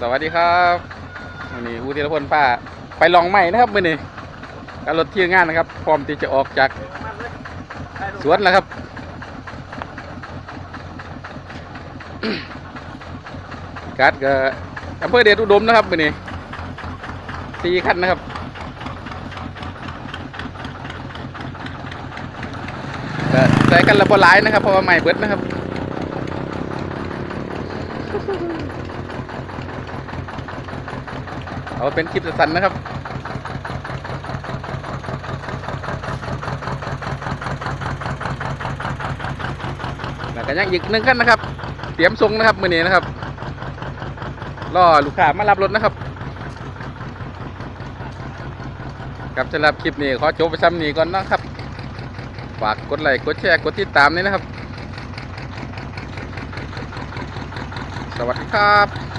สวัสดีครับวันนี้อูธีรพลป้า ไปลองใหม่นะครับมื่อนี้การรถเที่ยวงานนะครับ พร้อมที่จะออกจากสวนแล้วครับ การ์ดกับอำเภอเดชอุดมนะครับมื่อนี้สี่คันนะครับใส่กันระบบหลายนะครับเพราะว่าใหม่เบิดนะครับ เอาเป็นคลิปสั้นๆนะครับ แล้วก็ยังอีกหนึ่งขั้นนะครับ เตรียมส่งนะครับมือนี้นะครับรอลูกค้ามารับรถนะครับครับสำหรับคลิปนี้ขอจบไปซ้ำนี้ก่อนนะครับ ฝากกดไลค์กดแชร์กดติดตามนี่นะครับ สวัสดีครับ